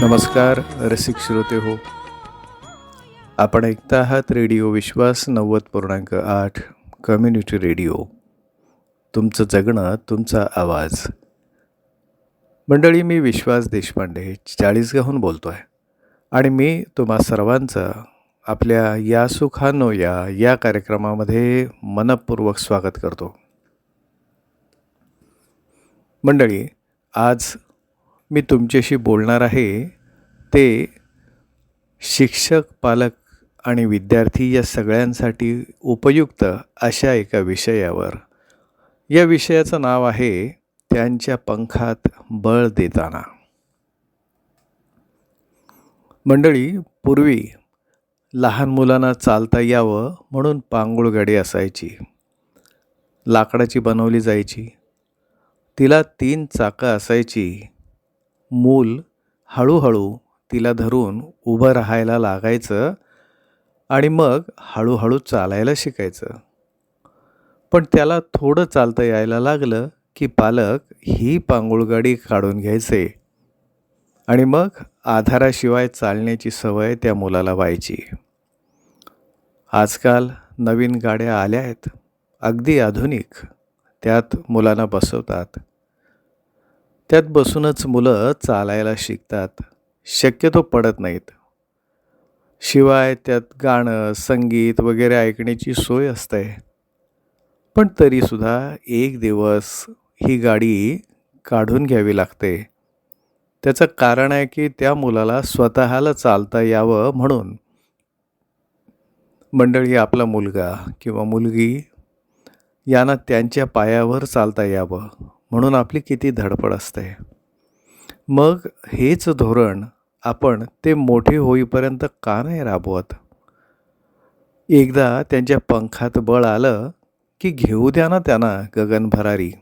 नमस्कार रसिक श्रोते हो. आपण ऐकता आहात रेडिओ विश्वास नव्वद पूर्णांक आठ कम्युनिटी रेडिओ. तुमचं जगणं तुमचा आवाज. मंडळी मी विश्वास देशपांडे चाळीसगावहून बोलतो आहे आणि मी तुम्हा सर्वांचं आपल्या या सुखानो या या कार्यक्रमामध्ये मनपूर्वक स्वागत करतो. मंडळी आज मी तुमच्याशी बोलणार आहे ते शिक्षक पालक आणि विद्यार्थी या सगळ्यांसाठी उपयुक्त अशा एका विषयावर. या विषयाचं नाव आहे त्यांच्या पंखात बळ देताना. मंडळी पूर्वी लहान मुलांना चालता यावं म्हणून पांगुळ गाडी असायची. लाकडाची बनवली जायची. तिला तीन चाकं असायची. मूल हळूहळू तिला धरून उभं राहायला लागायचं आणि मग हळूहळू चालायला शिकायचं. पण त्याला थोडं चालता यायला लागलं की पालक ही पांगुळगाडी काढून घ्यायचे आणि मग आधाराशिवाय चालण्याची सवय त्या मुलाला व्हायची. आजकाल नवीन गाड्या आल्या आहेत अगदी आधुनिक त्यात मुलांना बसवतात. त्यात बसूनच मुलं चालायला शिकतात. शक्यतो पडत नाहीत. शिवाय त्यात गाणं संगीत वगैरे ऐकण्याची सोय असते. पण तरीसुद्धा एक दिवस ही गाडी काढून घ्यावी लागते. त्याचं कारण आहे की त्या मुलाला स्वतःला चालता यावं म्हणून. मंडळी आपला मुलगा किंवा मुलगी यांना त्यांच्या पायावर चालता यावं. म्हणून आपली किती धडपड असते. मग हेच धोरण आपण ते मोठे होईपर्यंत का नाही राबवत? एकदा त्यांच्या पंखात बळ आलं की घेऊ द्या ना त्यांना गगनभरारी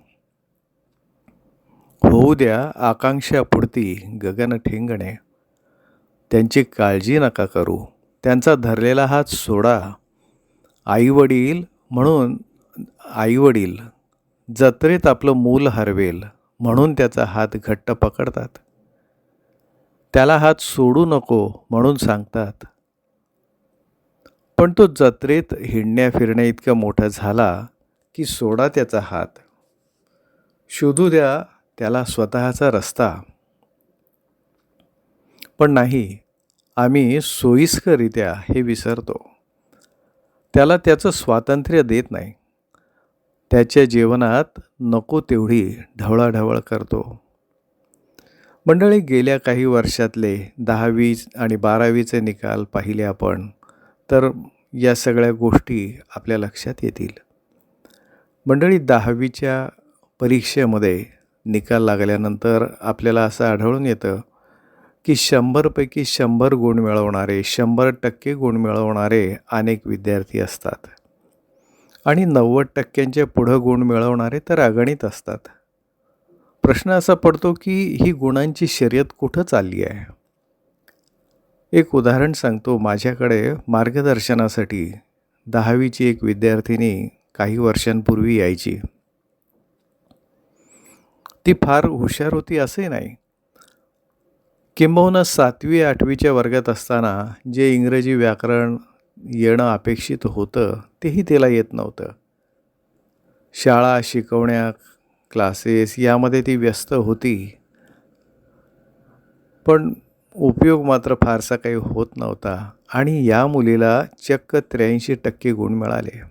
होऊ द्या आकांक्षापुरती गगन ठेंगणे. त्यांची काळजी नका करू. त्यांचा धरलेला हात सोडा. आईवडील म्हणून आईवडील जत्रेत आपलं मूल हरवेल म्हणून त्याचा हात घट्ट पकडतात. त्याला हात सोडू नको म्हणून सांगतात. पण तो जत्रेत हिंडण्या फिरण्या इतका मोठा झाला की सोडा त्याचा हात. शोधू द्या त्याला स्वतःचा रस्ता. पण नाही आम्ही सोयीस्करित्या हे विसरतो. त्याला त्याचं स्वातंत्र्य देत नाही. त्याच्या जीवनात नको तेवढी ढवळाढवळ करतो. मंडळी गेल्या काही वर्षातले दहावी आणि बारावीचे निकाल पाहिले आपण तर या सगळ्या गोष्टी आपल्या लक्षात येतील. मंडळी दहावीच्या परीक्षेमध्ये निकाल लागल्यानंतर आपल्याला असं आढळून येतं की शंभरपैकी शंभर गुण मिळवणारे शंभर टक्के गुण मिळवणारे अनेक विद्यार्थी असतात. आणि नव्वद टक्क्यांच्या पुढं गुण मिळवणारे तर अगणित असतात. प्रश्न असा पडतो की ही गुणांची शर्यत कुठं चालली आहे? एक उदाहरण सांगतो माझ्याकडे मार्गदर्शनासाठी. दहावीची एक विद्यार्थिनी काही वर्षांपूर्वी यायची. ती फार हुशार होती असे नाही. किंबहुना सातवी आठवीच्या वर्गात असताना जे इंग्रजी व्याकरण येणं अपेक्षित होतं तेही तिला येत नव्हतं. शाळा शिकवण्या क्लासेस यामध्ये ती व्यस्त होती. पण उपयोग मात्र फारसा काही होत नव्हता आणि या मुलीला चक्क त्र्याऐंशी टक्के गुण मिळाले.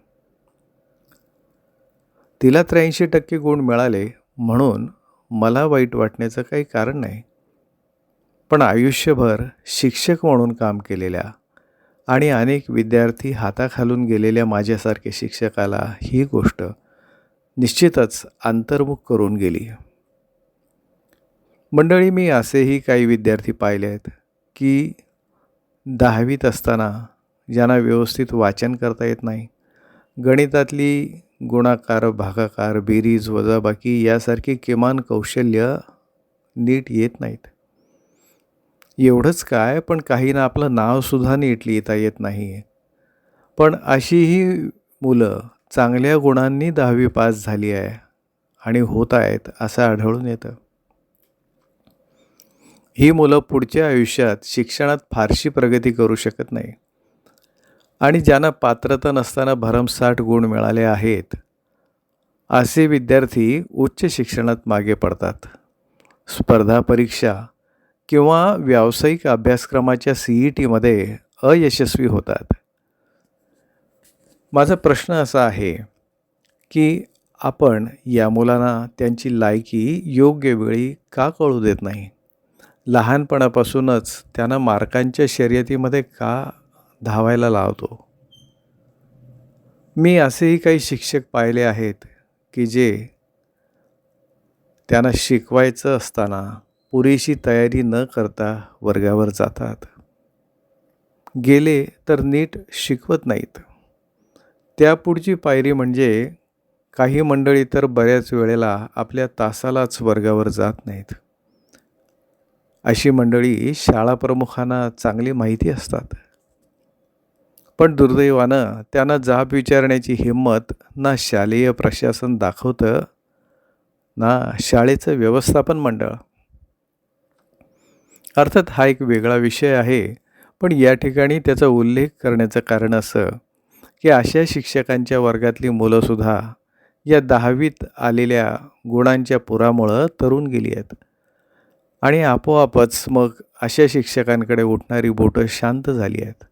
तिला त्र्याऐंशी टक्के गुण मिळाले म्हणून मला वाईट वाटण्याचं काही कारण नाही. पण आयुष्यभर शिक्षक म्हणून काम केलेल्या आणि अनेक विद्यार्थी हाताखालून गेलेल्या माझ्यासारख्या शिक्षकाला ही गोष्ट निश्चितच अंतर्मुख करून गेली. मंडळी मी असेही काही विद्यार्थी पाहिले आहेत की दहावीत असताना ज्यांना व्यवस्थित वाचन करता येत नाही गणितातली गुणाकार भागाकार बेरीज वजाबाकी यासारखी किमान कौशल्य नीट येत नाहीत. एवढंच काय पण काहींना आपलं नावसुद्धा नीट लिहिता येत नाही पण अशी ही मुलं चांगल्या गुणांनी दहावी पास झाली आहे आणि होत आहेत असं आढळून येतं. ही मुलं पुढच्या आयुष्यात शिक्षणात फारशी प्रगती करू शकत नाही. आणि ज्यांना पात्रता नसताना भरमसाठ गुण मिळाले आहेत असे विद्यार्थी उच्च शिक्षणात मागे पडतात. स्पर्धा परीक्षा किंवा व्यावसायिक अभ्यासक्रमाच्या सी ई टीमध्ये अयशस्वी होतात. माझा प्रश्न असा आहे की आपण या मुलांना त्यांची लायकी योग्य वेळी का कळू देत नाही? लहानपणापासूनच त्यांना मार्कांच्या शर्यतीमध्ये का धावायला लावतो? मी असेही काही शिक्षक पाहिले आहेत की जे त्यांना शिकवायचं असताना पुरेशी तयारी न करता वर्गावर जातात. गेले तर नीट शिकवत नाहीत. त्यापुढची पायरी म्हणजे काही मंडळी तर बऱ्याच वेळेला आपल्या तासालाच वर्गावर जात नाहीत. अशी मंडळी शाळा प्रमुखांना चांगली माहिती असतात. पण दुर्दैवानं त्यांना जाब विचारण्याची हिंमत ना शालेय प्रशासन दाखवतं ना शाळेचं व्यवस्थापन मंडळ. अर्थात हा एक वेगळा विषय आहे पण या ठिकाणी त्याचा उल्लेख करण्याचं कारण असं की अशा शिक्षकांच्या वर्गातली मुलंसुद्धा या दहावीत आलेल्या गुणांच्या पुरामुळं तरुण गेली आहेत. आणि आपोआपच मग अशा शिक्षकांकडे उठणारी बोटं शांत झाली आहेत.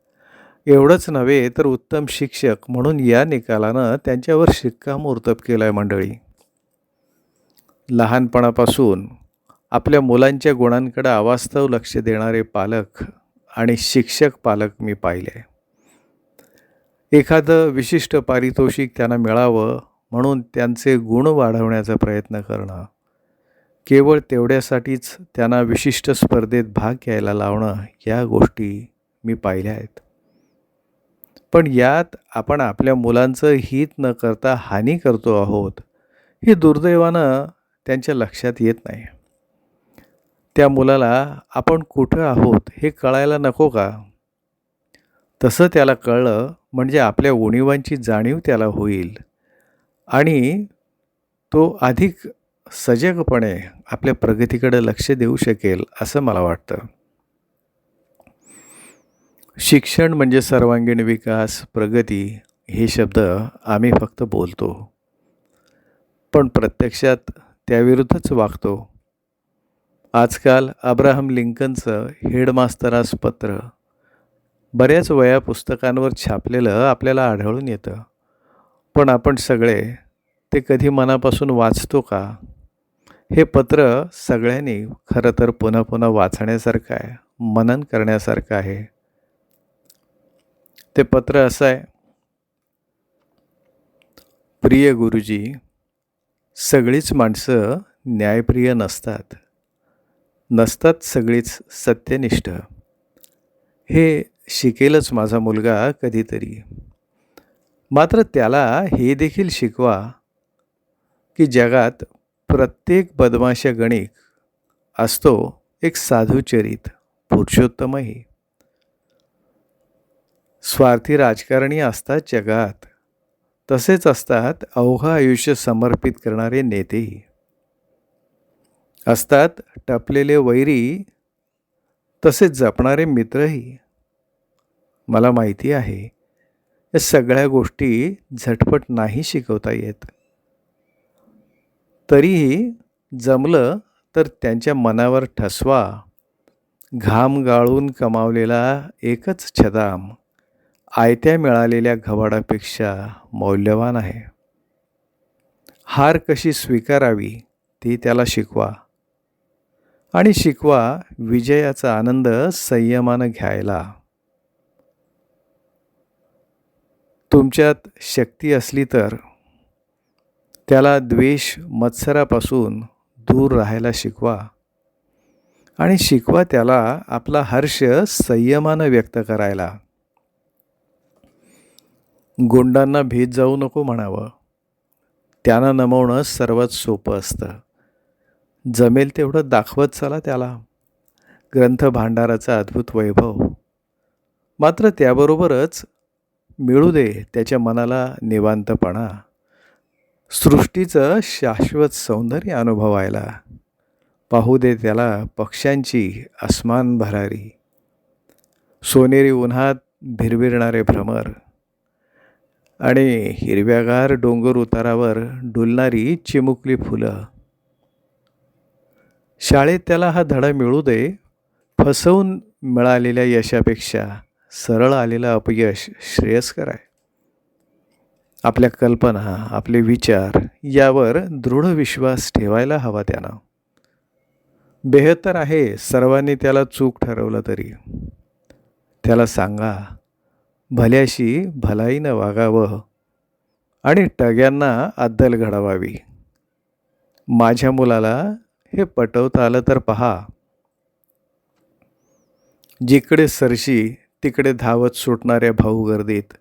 एवढंच नव्हे तर उत्तम शिक्षक म्हणून या निकालानं त्यांच्यावर शिक्कामोर्तब केलं आहे मंडळी. लहानपणापासून आपल्या मुलांच्या गुणांकडे अवास्तव लक्ष देणारे पालक आणि शिक्षक पालक मी पाहिले. एखादं विशिष्ट पारितोषिक त्यांना मिळावं म्हणून त्यांचे गुण वाढवण्याचा प्रयत्न करणं केवळ तेवढ्यासाठीच त्यांना विशिष्ट स्पर्धेत भाग घ्यायला लावणं या गोष्टी मी पाहिल्या आहेत. पण यात आपण आपल्या मुलांचं हित न करता हानी करतो आहोत हे दुर्दैवानं त्यांच्या लक्षात येत नाही. त्या मुलाला आपण कुठं आहोत हे कळायला नको का? तसं त्याला कळलं म्हणजे आपल्या उणिवांची जाणीव त्याला होईल. आणि तो अधिक सजगपणे आपल्या प्रगतीकडे लक्ष देऊ शकेल असं मला वाटतं. शिक्षण म्हणजे सर्वांगीण विकास प्रगती हे शब्द आम्ही फक्त बोलतो. पण प्रत्यक्षात त्याविरुद्धच वागतो. आजकाल अब्राहम लिंकनचं हेडमास्तरास पत्र बऱ्याच वया पुस्तकांवर छापलेलं आपल्याला आढळून येतं. पण आपण सगळे ते कधी मनापासून वाचतो का? हे पत्र सगळ्यांनी खरं तर पुन्हा पुन्हा वाचण्यासारखं आहे मनन करण्यासारखं आहे. ते पत्र असं आहे प्रिय गुरुजी सगळीच माणसं न्यायप्रिय नसतात. नसतात सगळीच सत्यनिष्ठ. हे शिकेलच माझा मुलगा कधीतरी. मात्र त्याला हे देखील शिकवा की जगात प्रत्येक बदमाशा गणिक असतो एक साधुचरित पुरुषोत्तमही. स्वार्थी राजकारणी असतात जगात. तसेच असतात अवघं आयुष्य समर्पित करणारे नेतेही. असतात टपलेले वैरी तसेच जपणारे मित्रही. मला माहिती आहे या सगळ्या गोष्टी झटपट नाही शिकवता येत. तरीही जमलं तर त्यांच्या मनावर ठसवा. घाम गाळून कमावलेला एकच छदाम आयत्या मिळालेल्या घवाडापेक्षा मौल्यवान आहे. हार कशी स्वीकारावी ती त्याला शिकवा. आणि शिकवा विजयाचा आनंद संयमानं घ्यायला. तुमच्यात शक्ती असली तर त्याला द्वेष मत्सरापासून दूर राहायला शिकवा आणि शिकवा त्याला आपला हर्ष संयमानं व्यक्त करायला. गुंडांना भीत जाऊ नको म्हणावं. त्यांना नमवणं सर्वात सोपं असतं. जमेल तेवढं दाखवत चला त्याला. ग्रंथ भांडाराचा अद्भुत वैभव. मात्र त्याबरोबरच मिळू दे त्याच्या मनाला निवांतपणा. सृष्टीचं शाश्वत सौंदर्य अनुभवायला. पाहू दे त्याला पक्ष्यांची अस्मान भरारी. सोनेरी उन्हात भिरभिरणारे भ्रमर. आणि हिरव्यागार डोंगर उतारावर डुलणारी चिमुकली फुलं. शाळेत त्याला हा धडा मिळू दे फसवून मिळालेल्या यशापेक्षा सरळ आलेलं अपयश श्रेयस्कर आहे. आपल्या कल्पना आपले विचार यावर दृढ विश्वास ठेवायला हवा त्यानं. बेहत्तर आहे सर्वांनी त्याला चूक ठरवलं तरी. त्याला सांगा भल्याशी भलाईनं वागावं आणि टग्यांना अद्दल घडवावी. माझ्या मुलाला हे पटवता आलं तर पहा. जिकडे सरशी तिकडे धावत सुटणाऱ्या भाऊ गर्दीत.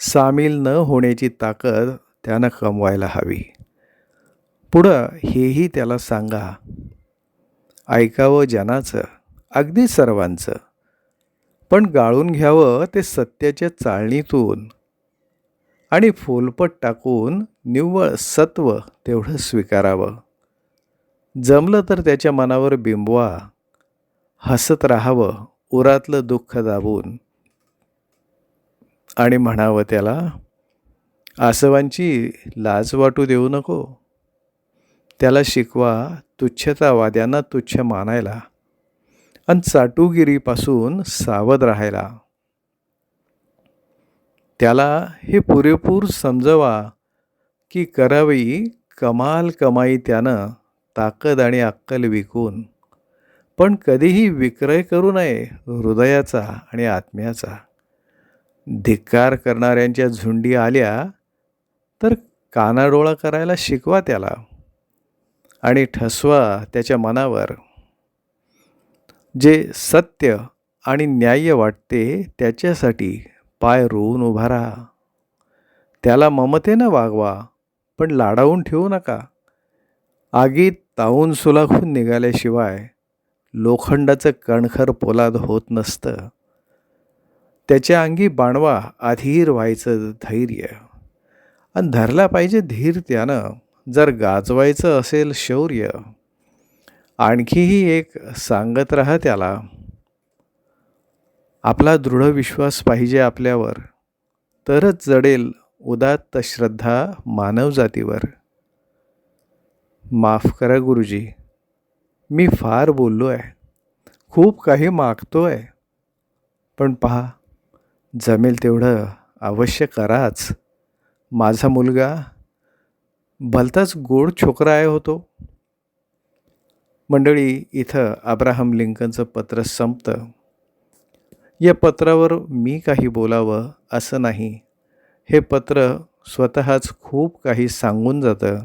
सामील न होण्याची ताकद त्यानं कमवायला हवी. पुढं हेही त्याला सांगा. ऐकावं जनाचं अगदी सर्वांचं. पण गाळून घ्यावं ते सत्याच्या चाळणीतून. आणि फोलपट टाकून निव्वळ सत्व तेवढं स्वीकारावं. जमलं तर त्याच्या मनावर बिंबवा हसत राहावं उरातलं दुःख दाबून. आणि म्हणावं त्याला आसवांची लाज वाटू देऊ नको. त्याला शिकवा तुच्छतावाद्यांना तुच्छ मानायला आणि चाटुगिरीपासून सावध राहायला. त्याला हे पुरेपूर समजवा की करावी कमाल कमाई त्यानं ताकद आणि अक्कल विकून. पण कधीही विक्रय करू नये हृदयाचा आणि आत्म्याचा. धिक्कार करणाऱ्यांच्या झुंडी आल्या तर कानाडोळा करायला शिकवा त्याला आणि ठसवा त्याच्या मनावर. जे सत्य आणि न्याय्य वाटते त्याच्यासाठी पाय रोवून उभा राहा. त्याला ममतेनं वागवा पण लाडावून ठेवू नका. आगीत ताऊन सुलाखून निघाल्याशिवाय लोखंडाचं कणखर पोलाद होत नसतं. त्याच्या अंगी बाणवा अधीर व्हायचं धैर्य. आणि धरला पाहिजे धीर त्यानं जर गाजवायचं असेल शौर्य. आणखीही एक सांगत राहा त्याला. आपला दृढ विश्वास पाहिजे आपल्यावर. तरच जडेल उदात्त श्रद्धा मानवजातीवर. माफ करा गुरुजी. मी फार बोललो आहे. खूप काही मागतो आहे. पण पहा जमेल तेवढं अवश्य कराच. माझा मुलगा भलताच गोड छोकरा आहे होतो मंडळी इथं अब्राहम लिंकनचं पत्र संपतं. या पत्रावर मी काही बोलावं असं नाही. हे पत्र स्वतःच खूप काही सांगून जातं.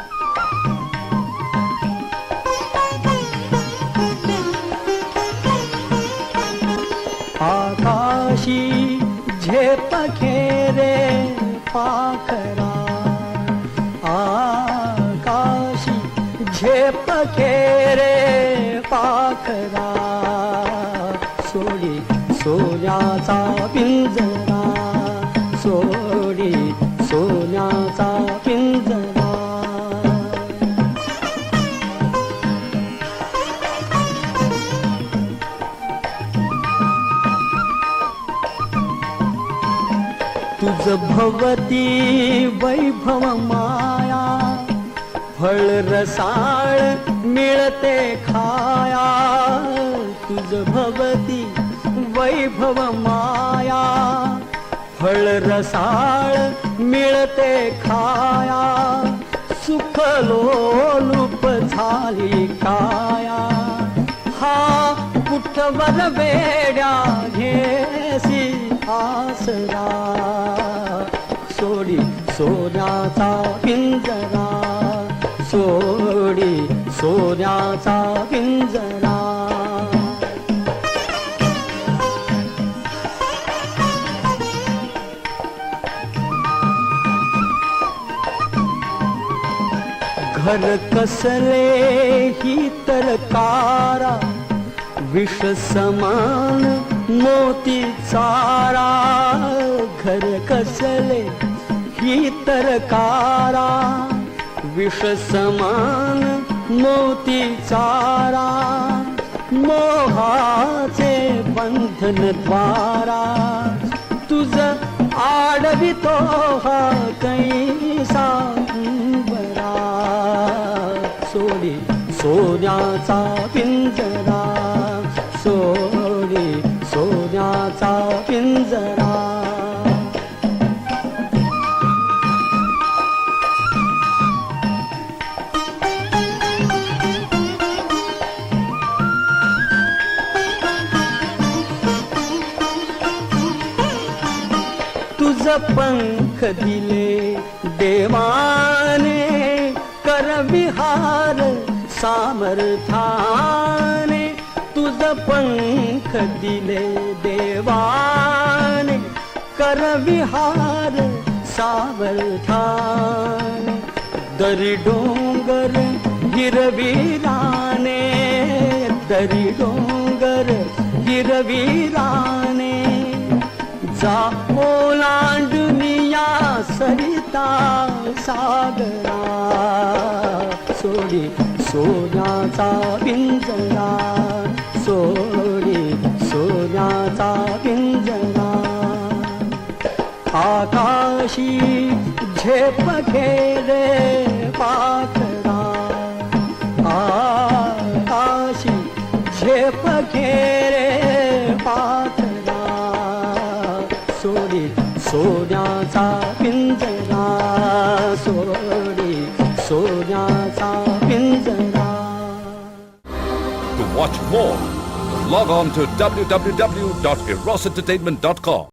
पाखरा आकाशी झेप खेरे पाखरा. सोडी सोन्याचा भवती वैभव माया फळ रसाळ मिळते खाया. तुझ भवती वैभव माया फळ रसाळ मिळते खाया. सुख लोलूप झाली काया. हा कुठवर वेड्या घेसी आसरा सोडी सोन्याचा पिंजरा सोडी सोन्याचा पिंजरा. घर कसले ही तर कारा विष समान मोती चारा. घर कसले ही तर कारा मोती चारा मोहाचे बंधन द्वारा तुझ आडवितो हा कैसा बरा सोडी सोन्याचा पिंजरा शङ्ख दिले देवाने करविहार सामर्थाने सामस्था पङ्ख दिले देवाने करविहार सामल दरि डोङ्गर गिरवीराणे दरि डोङ्गर गिरवीराणे जा ओलांडुनिया सरिता सागरा। सोडी सोन्याचा पिंजरा। सोडी सोन्याचा पिंजरा। आकाशी झेप घेरे watch more, log on to www.erosentertainment.com.